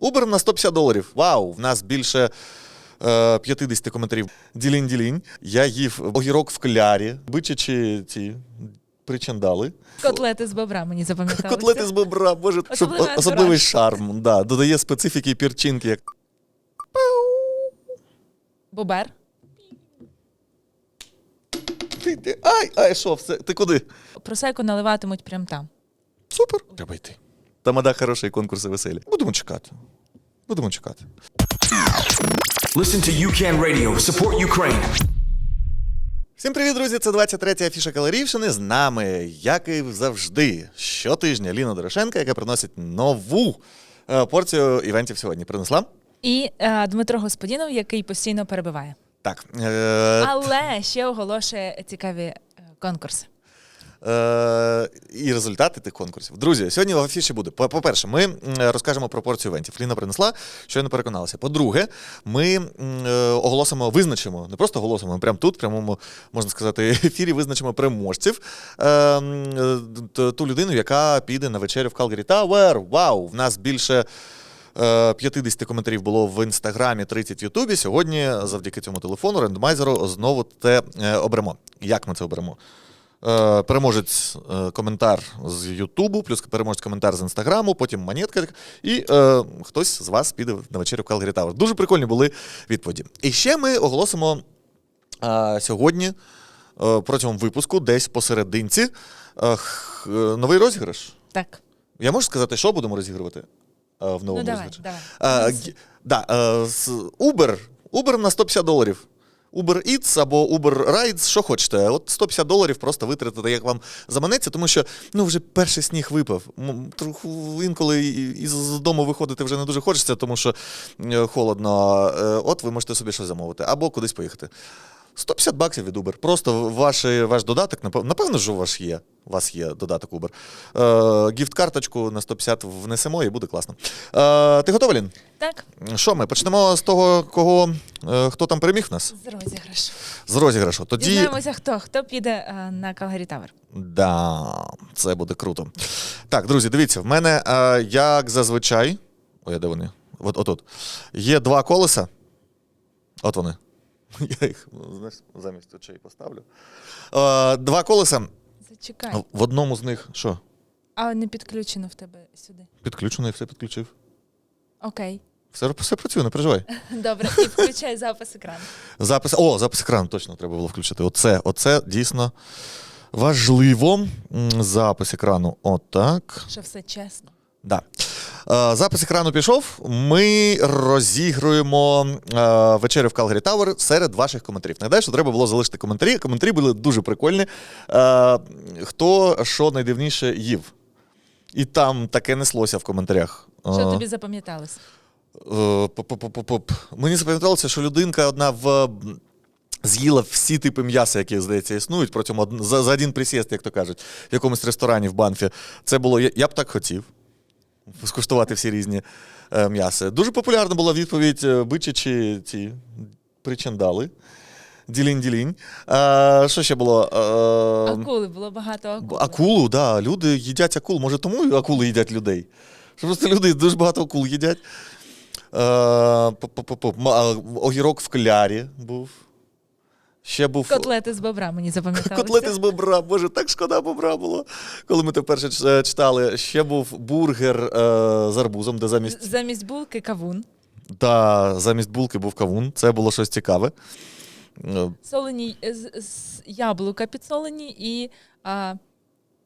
Uber на 150 доларів. Вау! В нас більше е, 50 коментарів. Ділінь-ділінь. Я їв огірок в клярі, бичачі ці причандали. Котлети з бобра мені запам'яталися. Котлети з бобра, боже, щоб Особливий шарм. Да, додає специфіки перчинки, як Бобер. ти, ти, ай, ай, що, все, ти куди? Просеку наливатимуть прямо там. Супер. Треба йти. Тамада хороші конкурси веселі. Будемо чекати. Будемо чекати. Listen to UCAN Radio. Support Ukraine. Всім привіт, друзі! Це 23-я афіша Калорівщини. З нами, як і завжди, щотижня Ліна Дорошенка, яка приносить нову е, порцію івентів сьогодні. Принесла? І е, Дмитро Господінов, який постійно перебиває. Так. Е, Але ще оголошує цікаві е, конкурси. Е, і результати тих конкурсів. Друзі, сьогодні в афіші буде. По- По-перше, ми розкажемо про порцію івентів. Ліна принесла, що я не переконалася. По-друге, ми е, оголосимо, визначимо, не просто оголосимо, ми прямо тут, прямому, можна сказати, ефірі визначимо переможців. Е, е, ту людину, яка піде на вечерю в Calgary Tower. Вау! В нас більше. е, 50 коментарів було в інстаграмі, 30 в Ютубі. Сьогодні, завдяки цьому телефону, рандомайзеру знову те е, оберемо. Як ми це оберемо? Е, переможець е, коментар з Ютубу, плюс переможець коментар з Інстаграму, потім монетка, і е, хтось з вас піде на вечерю в Calgary Tower. Дуже прикольні були відповіді. І ще ми оголосимо е, сьогодні е, протягом випуску, десь посерединці, е, е, новий розіграш. Так. Я можу сказати, що будемо розігрувати е, в новому Ну, давай, розіграші? давай. Е, г- да, е, Uber. Uber на 150 доларів. Uber Eats або Uber Rides, що хочете. От 150 доларів просто витратите, як вам заманеться, тому що ну вже перший сніг випав. М, інколи із дому виходити вже не дуже хочеться, тому що е, холодно. Е, От ви можете собі щось замовити або кудись поїхати. 150 баксів від Uber. Просто ваш, ваш додаток, напевно, що у вас є. У вас є додаток Uber. Е, гіфт-карточку на 150 внесемо і буде класно. Е, ти готова, Лін? Так, Що ми? Почнемо з того, кого, е, хто там переміг нас? з розіграшу. З розіграшу. Тоді. Дізнаємося, хто хто піде е, на Calgary Tower. Да, це буде круто. Так, друзі, дивіться, в мене, е, як зазвичай. Ой, де вони? От, отут. Є два колеса. От вони. Я їх ну, знаєш, замість очей поставлю. Е, два колеса. Зачекай. В одному з них що? А не підключено в тебе сюди. Підключено, я все підключив. Окей. Все, все працює, не переживай. Добре, і включай запис екрану. Запис. О, запис екрану точно треба було включити. Оце, оце дійсно важливо. Запис екрану. Отак. Що все чесно. Да. Е, Запис екрану пішов. Ми розігруємо е, вечерю в Calgary Tower серед ваших коментарів. Нагадаю, що треба було залишити коментарі. Коментарі були дуже прикольні. Е, Хто що найдивніше їв? І там таке неслося в коментарях. Що тобі запам'яталось? Мені запам'яталося, що людинка одна в. З'їла всі типи м'яса, які, здається, існують протягом за, за один присіст, як то кажуть, в якомусь ресторані в Банфі. Це було. Я б так хотів скуштувати всі різні е, м'яса. Дуже популярна була відповідь е, бичачі ці причандали. Ділінь-ділінь. Що ще було? Е, Акули, було багато акул. Акулу, да. Люди їдять акул. Може, тому і акули їдять людей. Що просто люди дуже багато акул їдять. Е, а, Огірок в клярі був. Ще був Котлети з бобра мені запам'яталося. котлети з бобра. Боже, так шкода бобра було, коли ми те перше читали. Ще був бургер е, з арбузом, де замість, Замість булки кавун. Та замість булки був кавун. Це було щось цікаве. Е, Солені е, з, з яблука підсолені і а,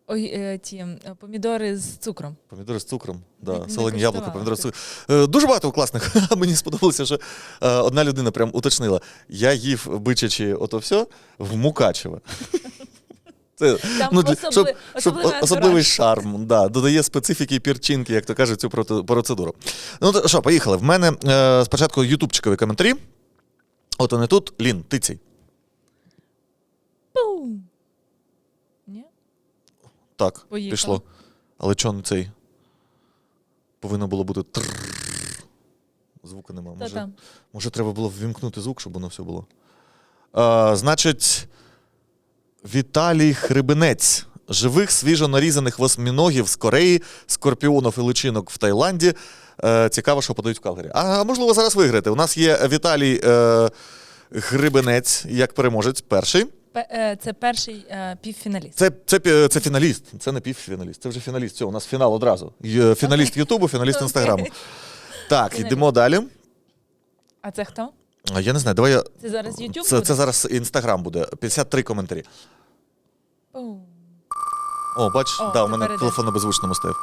ой, е, ті помідори з цукром. Помідори з цукром, да, солені яблука, помідори з цукром. Е, Дуже багато класних. Мені сподобалося, що е, одна людина прям уточнила: я їв бичачі ото все в Мукачево. Це, Там ну, особли- щоб, щоб особливий особливий антураж. шарм, да, додає специфіки і пірчинки, як то кажуть, цю процедуру. Ну то що, поїхали. В мене е, спочатку ютубчикові коментарі. От вони тут. Лін, тицій. Пум! Так, Поїхали. пішло. Але чого не цей? Повинно було бути трррр. Звука нема. Може, там? може, треба було ввімкнути звук, щоб воно все було. А, значить, Віталій Хребенець живих свіжо нарізаних восьміногів з Кореї, скорпіонів і личинок в Таїланді. Е, цікаво, що подають в Калгарі. А можливо, зараз виграєте. У нас є Віталій е, Грибенець як переможець, перший. Е, Це перший е, півфіналіст. Це, це, це фіналіст, це не півфіналіст, це вже фіналіст. Все, у нас фінал одразу. Фіналіст Ютубу, фіналіст Інстаграму. Так, йдемо далі. А це хто? Я не знаю, давай я. Це зараз YouTube Це, буде? це зараз Інстаграм буде. 53 коментарі. О, бач, да, у мене телефон на беззвучному стояв.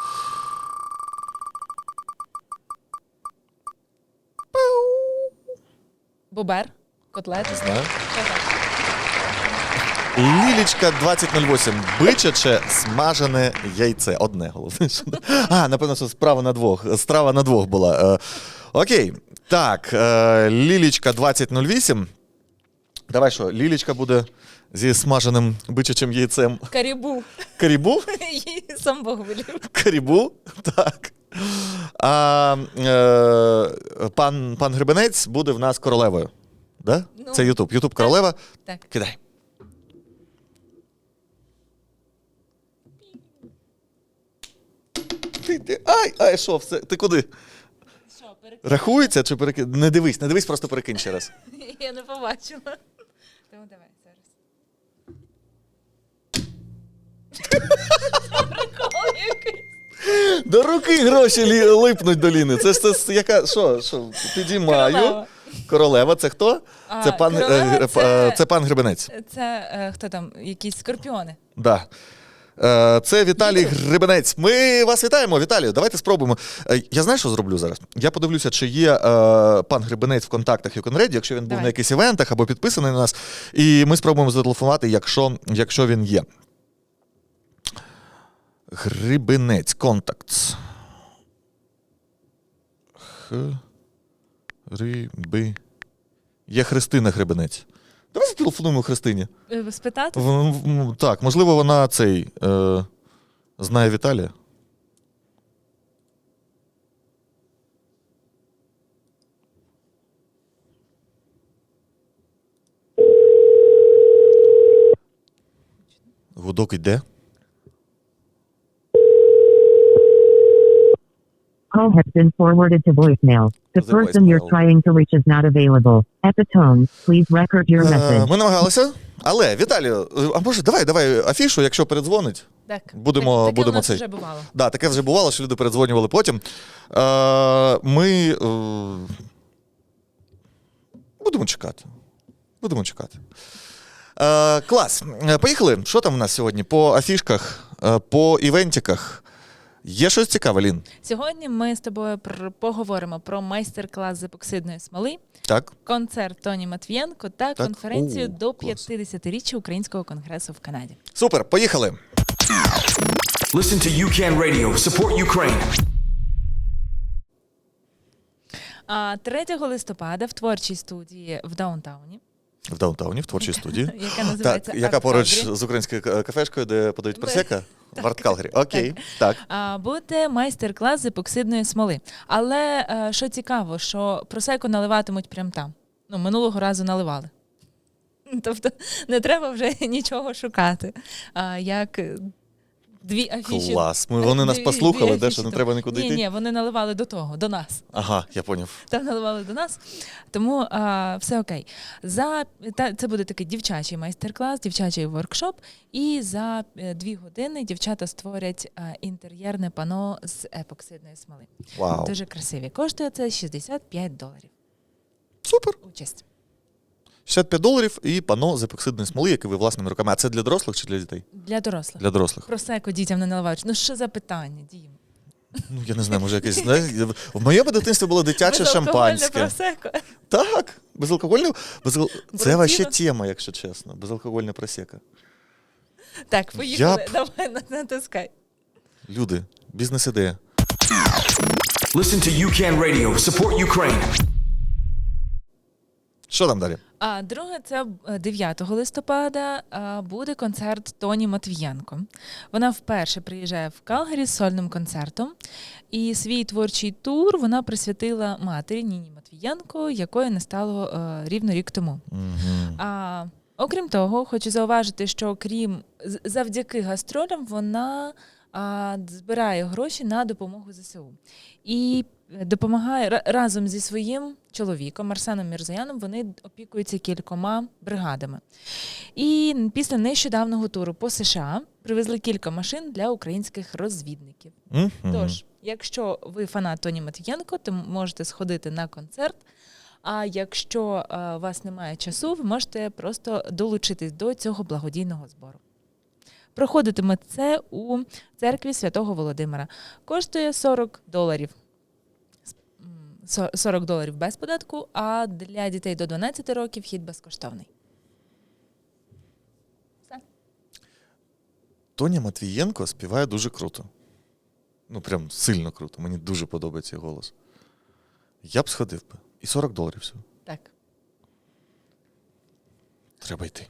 Бобер, котлети. Знаю. Лілічка 2008. Бичаче смажене яйце. Одне головне. А, напевно, що справа на двох. Страва на двох була. Е, окей. Так, е, Лілічка 2008. Давай що, Лілічка буде зі смаженим бичачим яйцем. Карібу. Карібу? Сам Бог велів. Карібу? Так. А е, пан, пан Гребенець буде в нас королевою. Да? Ну, Це Ютуб. Ютуб королева. Так. Кидай. Ти- Ай, ай, що, все, ти куди? Що, перек... Рахується чи перекинь? Не дивись, не дивись, просто перекинь ще раз. Я не побачила. Тому давай зараз. Прикол якийсь. До руки гроші лі- липнуть до Ліни. Це ж це ж яка. Що? що? Підіймаю. Королева. Королева, це хто? А, це, пан, е, королева е, це- е, це пан Гребенець. Це е, хто там? Якісь скорпіони. Да. Е, Це Віталій Гребенець. Ми вас вітаємо, Віталію. Давайте спробуємо. Е, Я знаю, що зроблю зараз. Я подивлюся, чи є е, пан Гребенець в контактах Юконреді, якщо він був Давай. на якихось івентах або підписаний на нас. І ми спробуємо зателефонувати, якщо, якщо він є. Грибенець. Контактс. Х. Гриби. Є Христина Гребенець. Давай зателефонуємо Христині. Е, Спитати? В- в- Так, можливо, вона цей е, знає Віталія. Гудок іде. Call has been forwarded to voicemail. The person you're trying to reach is not available. At the tone, please record your Е, message. Ми намагалися. Але, Віталію, а може, давай, давай афішу, якщо передзвонить. Так. Будемо- Так- таке будемо у нас цей. вже бувало. Да, таке вже бувало, що люди передзвонювали потім. Е, ми е, будемо чекати. Будемо чекати. Е, клас. Е, Поїхали. Що там у нас сьогодні? По афішках, е, по івентиках. Є щось цікаве, Лін? Сьогодні ми з тобою поговоримо про майстер-клас з епоксидної смоли, Так? концерт Тоні Матвієнко та Так. конференцію О, до клас. 50-річчя Українського конгресу в Канаді. Супер, поїхали. Listen to UCAN Radio. Support Ukraine. А 3 листопада в творчій студії в Даунтауні, В даунтауні, в творчій студії. яка називається Так, яка поруч з українською кафешкою, де подають просека? В Арткалгарі. Окей, так. Буде майстер-клас з епоксидної смоли. Але е, що цікаво, що просеку наливатимуть прямо там. Ну, минулого разу наливали. Тобто не треба вже нічого шукати. Як е, дві афіші. Клас. Ми, вони нас Дві- послухали, дві де що не треба нікуди ні, йти. Ні, вони наливали до того, до нас. Ага, я поняв. Там наливали до нас. Тому а, все окей. За, та, це буде такий дівчачий майстер-клас, дівчачий воркшоп. І за е, дві години дівчата створять а, інтер'єрне пано з епоксидної смоли. Вау. Дуже красиві. Коштує це 65 доларів. Супер. Участь. 65 доларів і пано з епоксидної смоли, яке ви власними руками. А це для дорослих чи для дітей? Для дорослих. Для дорослих. Просеко дітям не наливають. Ну що за питання, Дім? Ну, я не знаю, може якесь. знаєш, В моєму дитинстві було дитяче Безалкогольне шампанське. просеко. Так, безалкогольне. Безал... Це Буратіно. вообще тема, якщо чесно. Безалкогольне просека. Так, поїхали. Давай натискай. Люди, бізнес-ідея. Listen to UCAN Radio. Support Ukraine. Що там далі? А друге, це е, 9 листопада буде концерт Тоні Матвієнко. Вона вперше приїжджає в Калгарі з сольним концертом. І свій творчий тур вона присвятила матері Ніні Матвієнко, якої не стало е, рівно рік тому. Угу. А Окрім того, хочу зауважити, що крім завдяки гастролям вона а, збирає гроші на допомогу ЗСУ і е, допомагає ра- разом зі своїм чоловіком Арсеном Мірзаяном. Вони опікуються кількома бригадами. І після нещодавнього туру по США привезли кілька машин для українських розвідників. Мгм. Тож, якщо ви фанат Тоні Матвієнко, то можете сходити на концерт. А якщо е, у вас немає часу, ви можете просто долучитись до цього благодійного збору. Проходитиме це у церкві Святого Володимира. Коштує 40 доларів. С- м, со- 40 доларів без податку, а для дітей до 12 років вхід безкоштовний. Все. Тоня Матвієнко співає дуже круто. Ну, прям сильно круто. Мені дуже подобається її голос. Я б сходив би. І 40 доларів всього. Так. Треба йти.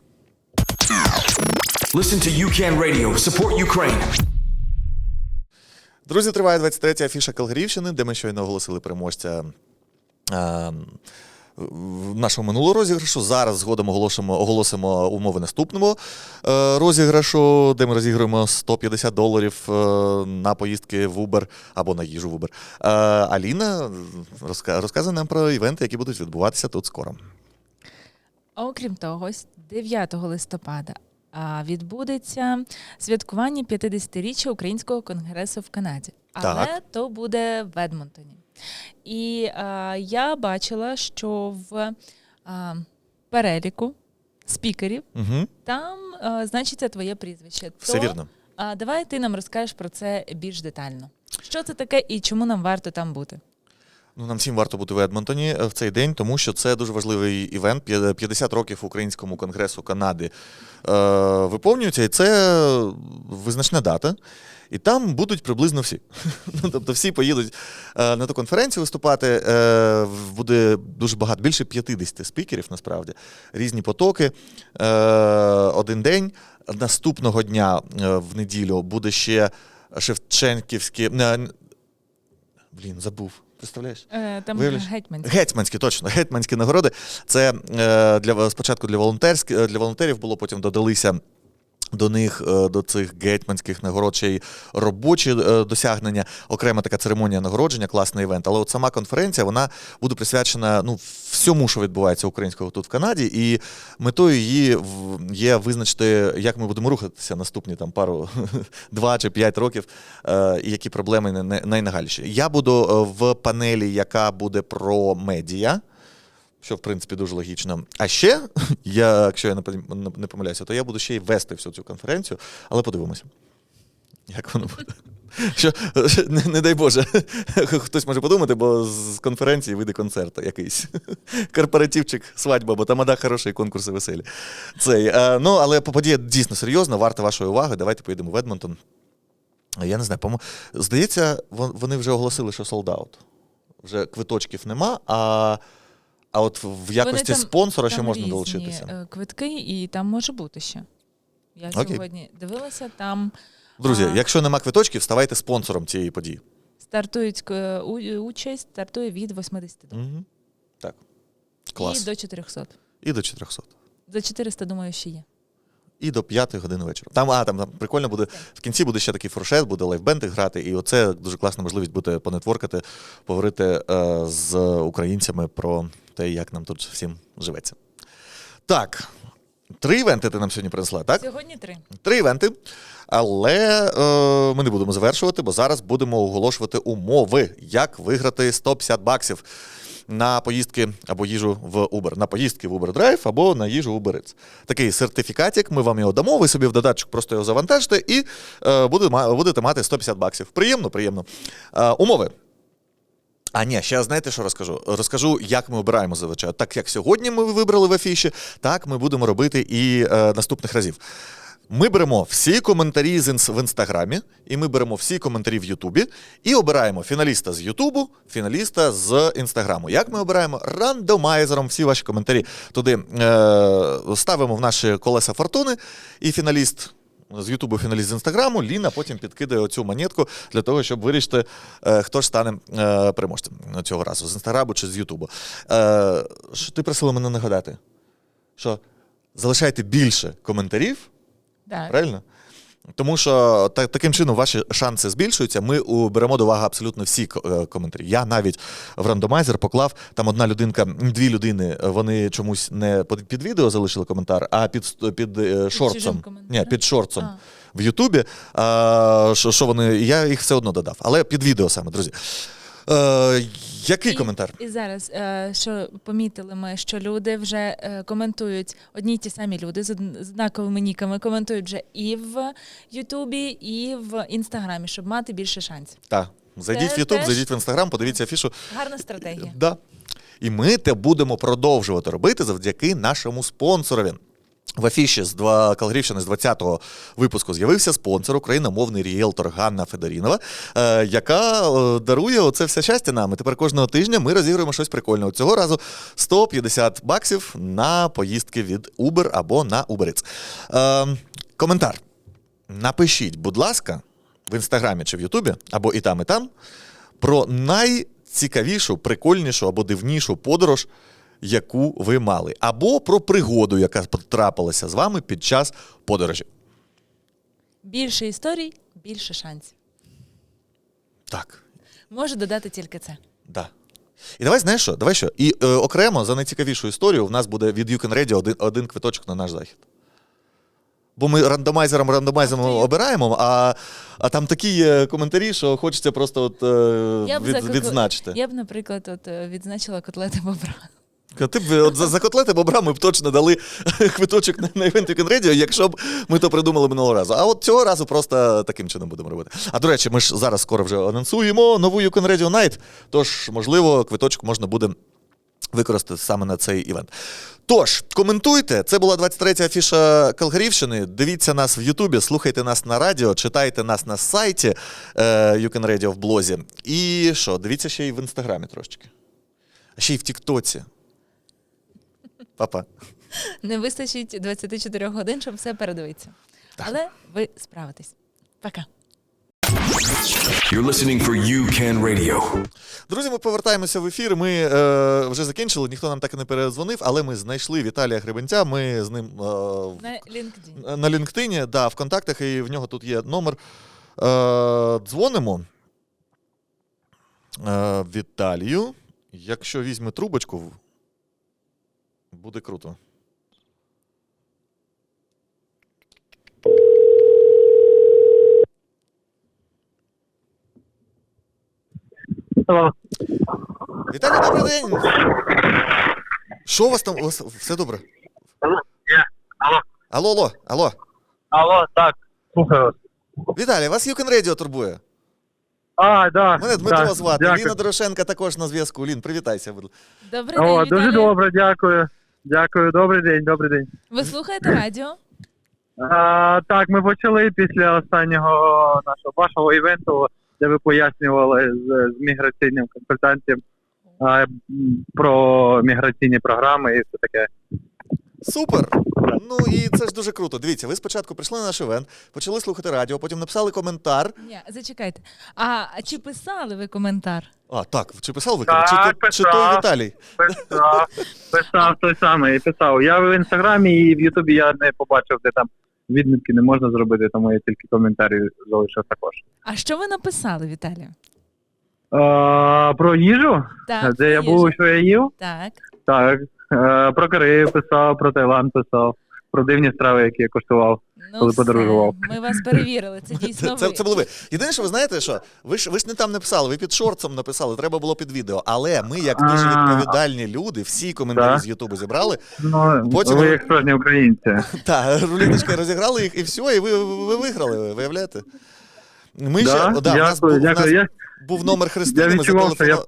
Listen to UCAN Radio. Support Ukraine. Друзі, триває 23-я афіша Калгарівщини, де ми щойно оголосили переможця. е, нашого минулого розіграшу. Зараз згодом оголосимо, оголосимо умови наступного е, розіграшу, де ми розіграємо 150 доларів е, на поїздки в Uber або на їжу в Uber. Е, Аліна розказує нам про івенти, які будуть відбуватися тут скоро. Окрім того, 9 листопада відбудеться святкування 50-річчя Українського конгресу в Канаді. Але Так. то буде в Едмонтоні. І а, я бачила, що в а, переліку спікерів Угу. там а, значиться твоє прізвище. Все То, вірно. А, давай ти нам розкажеш про це більш детально. Що це таке і чому нам варто там бути? Ну, нам всім варто бути в Едмонтоні е, в цей день, тому що це дуже важливий івент. 50 років Українському конгресу Канади е, виповнюється, і це визначна дата. І там будуть приблизно всі. Ну, тобто всі поїдуть е, на ту конференцію виступати. Е, буде дуже багато, більше 50 спікерів, насправді, різні потоки. Е, один день. Наступного дня е, в неділю буде ще Шевченківські. е, Блін, забув. Представляєш? Е, там Виявляєш? гетьманські. Гетьманські, точно, гетьманські нагороди. Це е, для спочатку для волонтерськ, е, для волонтерів було, потім додалися. До них, е, до цих гетьманських нагород ще й робочі е, досягнення, окрема така церемонія нагородження, класний івент. Але от сама конференція вона буде присвячена ну, всьому, що відбувається українського тут в Канаді, і метою її є визначити, як ми будемо рухатися наступні там пару два чи п'ять років, е, і які проблеми най- най- найнагальніші. Я буду в панелі, яка буде про медіа. Що, в принципі, дуже логічно. А ще, я, якщо я не помиляюся, то я буду ще й вести всю цю конференцію, але подивимося, як воно буде. Що, не, не дай Боже, хтось може подумати, бо з конференції вийде концерт якийсь. Корпоративчик, свадьба, бо тамада хороші конкурси веселі. Цей, е, ну, але подія дійсно серйозна, варта вашої уваги. Давайте поїдемо в Едмонтон. Я не знаю, по здається, вони вже оголосили, що солдаут. Вже квиточків нема, а, а от в якості там- спонсора ще можна різні, долучитися. е, Квитки, і там може бути ще. Я Окей. сьогодні дивилася, там Друзі, а- якщо нема квиточків, ставайте спонсором цієї події. стартують е, участь, стартує від 80 доларів. Угу. Так. Клас. І до 400. І до 400. До 400, думаю, ще є. І до 5 години вечора. Там, а, там, там прикольно буде. В кінці буде ще такий фуршет, буде лайфбенди грати, і оце дуже класна можливість буде понетворкати, поговорити е, з українцями про те, як нам тут всім живеться. Так. Три івенти ти нам сьогодні принесла, так? Сьогодні три. Три івенти. Але е, ми не будемо завершувати, бо зараз будемо оголошувати умови, як виграти 150 баксів на поїздки або їжу в Uber. На поїздки в Uber Drive або на їжу в Uber Eats. Такий сертифікатик, ми вам його дамо, ви собі в додатчик просто його завантажите і е, будете мати 150 баксів. Приємно, приємно. Е, умови. А ні, ще знаєте, що розкажу? Розкажу, як ми обираємо зазвичай. Так як сьогодні ми вибрали в афіші, так ми будемо робити і е, наступних разів. Ми беремо всі коментарі в інстаграмі, і ми беремо всі коментарі в Ютубі і обираємо фіналіста з Ютубу, фіналіста з інстаграму. Як ми обираємо рандомайзером всі ваші коментарі туди е, ставимо в наші колеса фортуни, і фіналіст. З Ютубу фіналіст з інстаграму, Ліна потім підкидає оцю монетку для того, щоб вирішити, е, хто ж стане е, переможцем цього разу з інстаграму чи з Ютубу. Е, що ти просила мене нагадати? Що залишайте більше коментарів, Так. правильно? Тому що та, таким чином ваші шанси збільшуються. Ми беремо до уваги абсолютно всі е, коментарі. Я навіть в рандомайзер поклав там одна людинка, дві людини. Вони чомусь не під, під відео залишили коментар, а під, під, під, е, шорцом. Ні, під шорцом А. в Ютубі. А, що, що вони, я їх все одно додав. Але під відео саме, друзі. Е, який коментар? І зараз, е, що помітили ми, що люди вже е, коментують одні й ті самі люди з од- з однаковими ніками, коментують вже і в Ютубі, і в Інстаграмі, щоб мати більше шансів. Так. Зайдіть Це в Ютуб, теж- зайдіть в Інстаграм, подивіться афішу. Гарна стратегія. Да. І ми те будемо продовжувати робити завдяки нашому спонсорові. В афіші з два Калгарівщини з 20-го випуску з'явився спонсор, україномовний ріелтор Ганна Федорінова, е, яка е, дарує оце все щастя нам. І тепер кожного тижня ми розігруємо щось прикольне. Цього разу 150 баксів на поїздки від Uber або на Uber Eats. Е, коментар. Напишіть, будь ласка, в інстаграмі чи в Ютубі, або і там, і там, про найцікавішу, прикольнішу або дивнішу подорож, яку ви мали, або про пригоду, яка трапилася з вами під час подорожі. Більше історій, більше шансів. Так, Можу додати тільки це. да. І давай знаєш що? Давай що? І е, окремо за найцікавішу історію в нас буде від You Can Radio один, один квиточок на наш захід. Бо ми рандомайзером рандомайзером обираємо, а, а там такі є коментарі, що хочеться просто от, е, від, відзначити. Я б, наприклад, от е, відзначила котлети бобра. Ти б от за, за котлети бобра ми б точно дали квиточок на, на Event Weekend Radio, якщо б ми то придумали минулого разу. А от цього разу просто таким чином будемо робити. А до речі, ми ж зараз скоро вже анонсуємо нову Yukon Radio Night, тож, можливо, квиточок можна буде використати саме на цей івент. Тож, коментуйте. Це була 23-я афіша Калгарівщини. Дивіться нас в Ютубі, слухайте нас на радіо, читайте нас на сайті е, Yukon Radio в блозі. І що, дивіться ще й в інстаграмі трошечки. А ще й в Тіктоці. Папа. Не вистачить 24 годин, щоб все передивитися. Але ви справитесь. Пока. You're listening for UCAN Radio. Друзі, ми повертаємося в ефір. Ми е, вже закінчили, ніхто нам так і не передзвонив, але ми знайшли Віталія Гребенця. Ми з ним е, в- На LinkedIn. на LinkedIn, да, в контактах, і в нього тут є номер. Е, дзвонимо е, Віталію. Якщо візьме трубочку, буде круто. Віталій, добрий день! Що у вас там? У вас все добре? Алло. Алло, алло, алло. Алло, так, слухаю вас. Віталій, вас Юкен Радіо турбує. А, да. Мене Дмитро да, звати. Дякую. Ліна Дорошенка також на зв'язку. Лін, привітайся. будь ласка. Добрий день, О, Віталій. дуже добре, дякую. Дякую, добрий день, добрий день. Ви слухаєте радіо? А, так, ми почали після останнього нашого вашого івенту, де ви пояснювали з, з міграційним консультантом а, про міграційні програми і все таке. Супер! Ну і це ж дуже круто. Дивіться, ви спочатку прийшли на наш івент, почали слухати радіо, потім написали коментар. Ні, зачекайте. А чи писали ви коментар? А, так, чи писав ви? Так, чи, чи той писав. Віталій? Писав, писав той самий, писав. Я в інстаграмі і в Ютубі я не побачив, де там відмітки не можна зробити, тому я тільки коментарі залишив також. А що ви написали, Віталію? А, про їжу, Так, де я їжу. був, що я їв. Так. Так. Е, про Корею писав, про Таїланд писав, про дивні страви, які я коштував. Ну, Коли все, подорожував. Ми вас перевірили. Це дійсно Це, ви. це було ви. Єдине, що ви знаєте, що ви ж ви ж не там написали, ви під шорцом написали, треба було під відео. Але ми, як дуже А. відповідальні люди, всі коментарі Так. з Ютубу зібрали. Ну, Потім- ви як справжні українці. Та, рулеточки розіграли їх, і все, і ви, ви виграли, ви виявляєте? Ми Да? ще, да, у нас, був, дякую, у нас. Я, був номер я Христини, ми відчував, що я зателефонували.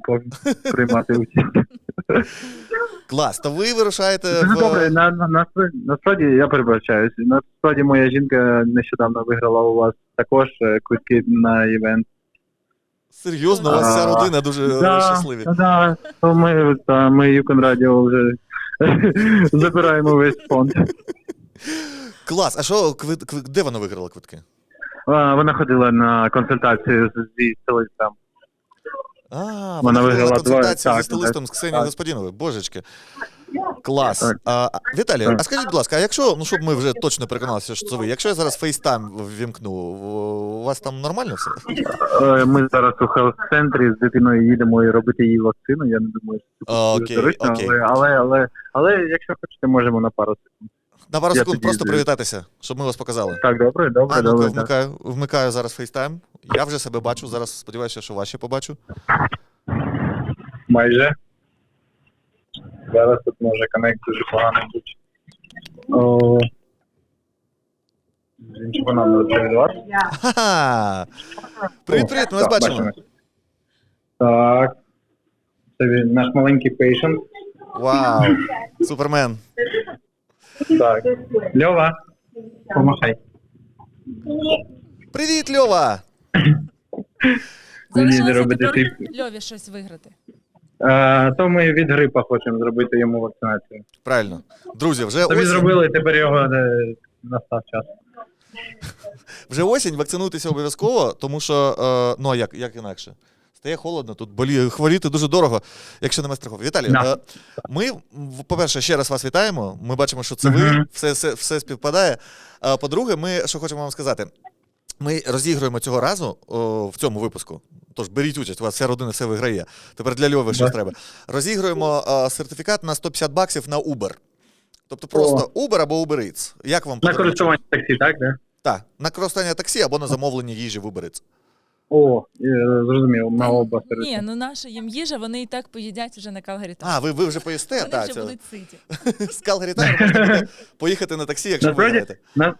потрібен приймати участь. Клас, то ви вирушаєте Дуже в... добре, на, на, насправді я перебачаюсь. Насправді моя жінка нещодавно виграла у вас також е, квитки на івент. Серйозно, у вас вся родина дуже Да, щасливі. да, то ми, та, ми Юкон Радіо вже забираємо весь фонд. Клас, а що, квит, квит, де вона виграла квитки? А, Вона ходила на консультацію з- зі столицем. А, вона, Вона виграла консультацію зі стилистом з Ксенією. Господіновою. Божечки. Клас. Так. А, Віталій, Так. а скажіть, будь ласка, а якщо, ну щоб ми вже точно переконалися, що це ви, якщо я зараз фейстайм ввімкну, у вас там нормально все? Е, Ми зараз у хелс-центрі з дитиною їдемо і робити їй вакцину. Я не думаю, що це Окей, окей. але, але, але, але якщо хочете, можемо на пару секунд. На пару секунд просто привітатися, щоб ми вас показали. Так, добре, добре, А ну-ка, добре. так. вмикаю, вмикаю зараз фейстайм. Я вже себе бачу, зараз сподіваюся, що ваші побачу. Майже. Зараз тут може коннект дуже погано бути. О, Привіт, привіт, ми вас бачимо. Так. Це він, наш маленький пейшент. Вау! Супермен. Так. Льова. Помахай. Привіт, Льова! Залишилося робити тепер. Льові щось виграти. Е, то ми від грипа хочемо зробити йому вакцинацію. Правильно. Друзі, вже Тобі осінь, зробили, тепер його е, настав час. вже осінь, вакцинуйтеся обов'язково, тому що, е, ну а як, як інакше? Стає холодно, тут болі, хворіти дуже дорого, якщо немає страховки. Віталій, Да. е, ми, по-перше, ще раз вас вітаємо. Ми бачимо, що це ви, все, все, все співпадає. А по-друге, ми що хочемо вам сказати. Ми розігруємо цього разу о, в цьому випуску. Тож беріть участь, у вас вся родина все виграє. Тепер для Льови щось треба. Розігруємо е, сертифікат на 150 баксів на Uber. Тобто просто Uber або Uber Eats. Як вам На користування таксі, так? Да? Так, на користування таксі або на замовлення їжі в Uber Eats. О, е, зрозумів, на оба Ні, ну наша їм їжа, вони і так поїдять вже на Калгарі. А, ви, ви вже поїсте? Вони Так, вже будуть ситі. з Calgary Tower можна буде поїхати на таксі, якщо ви Насправді, виграєте. на,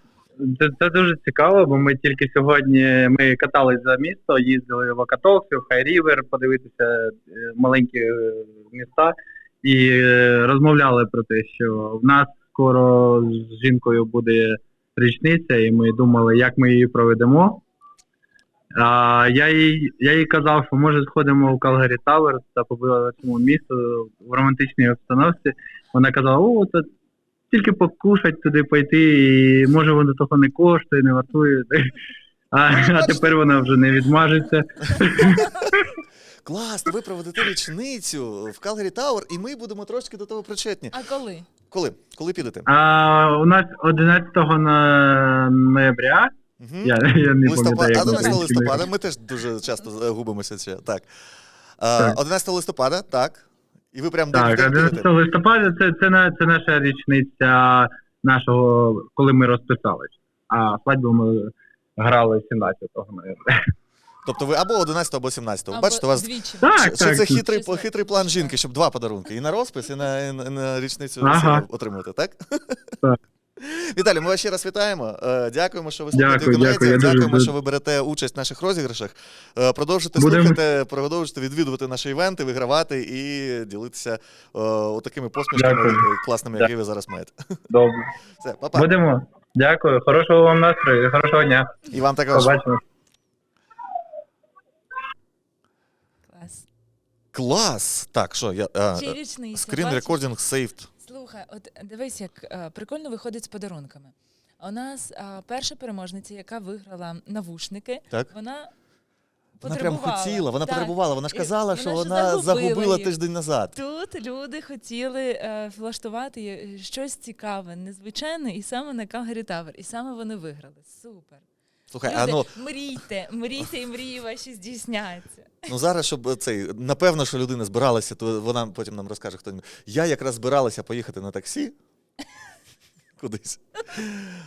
це, це дуже цікаво, бо ми тільки сьогодні ми катались за місто, їздили в Окатовську, в Хайрівер, подивитися е, маленькі е, міста і е, розмовляли про те, що в нас скоро з жінкою буде річниця, і ми думали, як ми її проведемо. А, я, їй, я їй казав, що може сходимо в Калгарі Тавер та побили цьому місту в романтичній обстановці. Вона казала, о, то тільки покушать туди пойти, і може воно того не коштує, не вартує. А, а тепер вона вже не відмажеться. Клас, ви проведете річницю в Calgary Tower, і ми будемо трошки до того причетні. А коли? Коли? Коли підете? А у нас 11 на ноября. Мгм. Я, я не Листопад, пам'ятаю. 11 листопада, ми теж дуже часто е, губимося ще. Так. Так. 11 листопада, так. І ви прям Так, день в день 11 листопада це, це, це наша річниця нашого, коли ми розписались. А свадьбу ми грали 17-го, мабуть. Тобто ви або 11, або 17. Або Бачите, у вас двічі. Так, що, що це хитрий, Чесно. хитрий план жінки, щоб два подарунки. І на розпис, і на, і на, річницю Ага. отримувати, так? Так. Віталій, ми вас ще раз вітаємо. Е, Дякуємо, що ви Дякую, слухаєте «Юкон дякую, Радіо». дуже- Дякуємо, що ви берете участь в наших розіграшах. Е, Продовжуйте Будемо- слухати, продовжуйте відвідувати наші івенти, вигравати і ділитися е, отакими посмішками Дякую. класними, які ви зараз маєте. Добре. Все, па-па. Будемо. Дякую. Хорошого вам настрою, хорошого дня. І вам також. Побачимо. Клас. Клас! Так, що я. а, Ще. Скрін бачиш? рекординг saved. Слухай, от дивись, як е, прикольно виходить з подарунками. У нас е, перша переможниця, яка виграла навушники, Так. вона Вона прям потребувала. хотіла, вона Так. перебувала, вона ж І казала, що ж вона загубила їх. тиждень назад. Тут люди хотіли е, влаштувати щось цікаве, незвичайне, і саме на Калгарі Тавер. І саме вони виграли. Супер. Слухай, Люди, а ну, мрійте, мрійте, і мрії ваші здійсняться. ну зараз, щоб цей, напевно, що людина збиралася, то вона потім нам розкаже, хто. Я якраз збиралася поїхати на таксі. Кудись.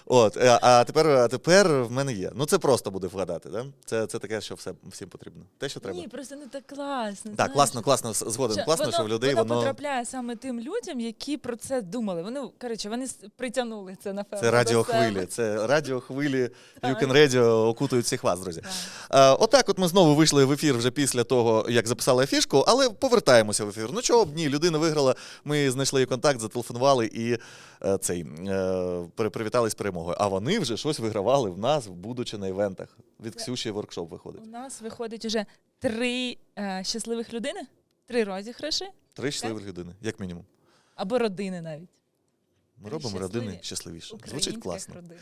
От, е, а тепер, а тепер в мене є. Ну це просто буде вгадати, да? Це, це таке, що все, всім потрібно. Те, що треба. Ні, просто не так класно. так, класно, класно, згоден. Що класно, що в людей воно, воно. потрапляє саме тим людям, які про це думали. Вони, коротше, вони притягнули це, напевно. Це радіохвилі. Це радіохвилі. You Can Radio окутують всіх вас, друзі. Е, Отак, от ми знову вийшли в ефір вже після того, як записали фішку, але повертаємося в ефір. Ну чого б ні, людина виграла. Ми знайшли її контакт, зателефонували і цей е, привітали з перемогою. А вони вже щось вигравали в нас, будучи на івентах. Від Ксюші воркшоп виходить. У нас виходить уже три е, щасливих людини, три розіграші Три щасливі людини, як мінімум. або родини навіть. Ми Три робимо щасливі родини щасливіше. Звучить класно. родин.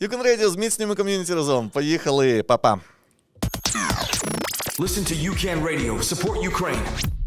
You Can Radio, зміцнюємо ком'юніті разом. Поїхали, Па-па. Listen to UCAN Radio. Support Ukraine.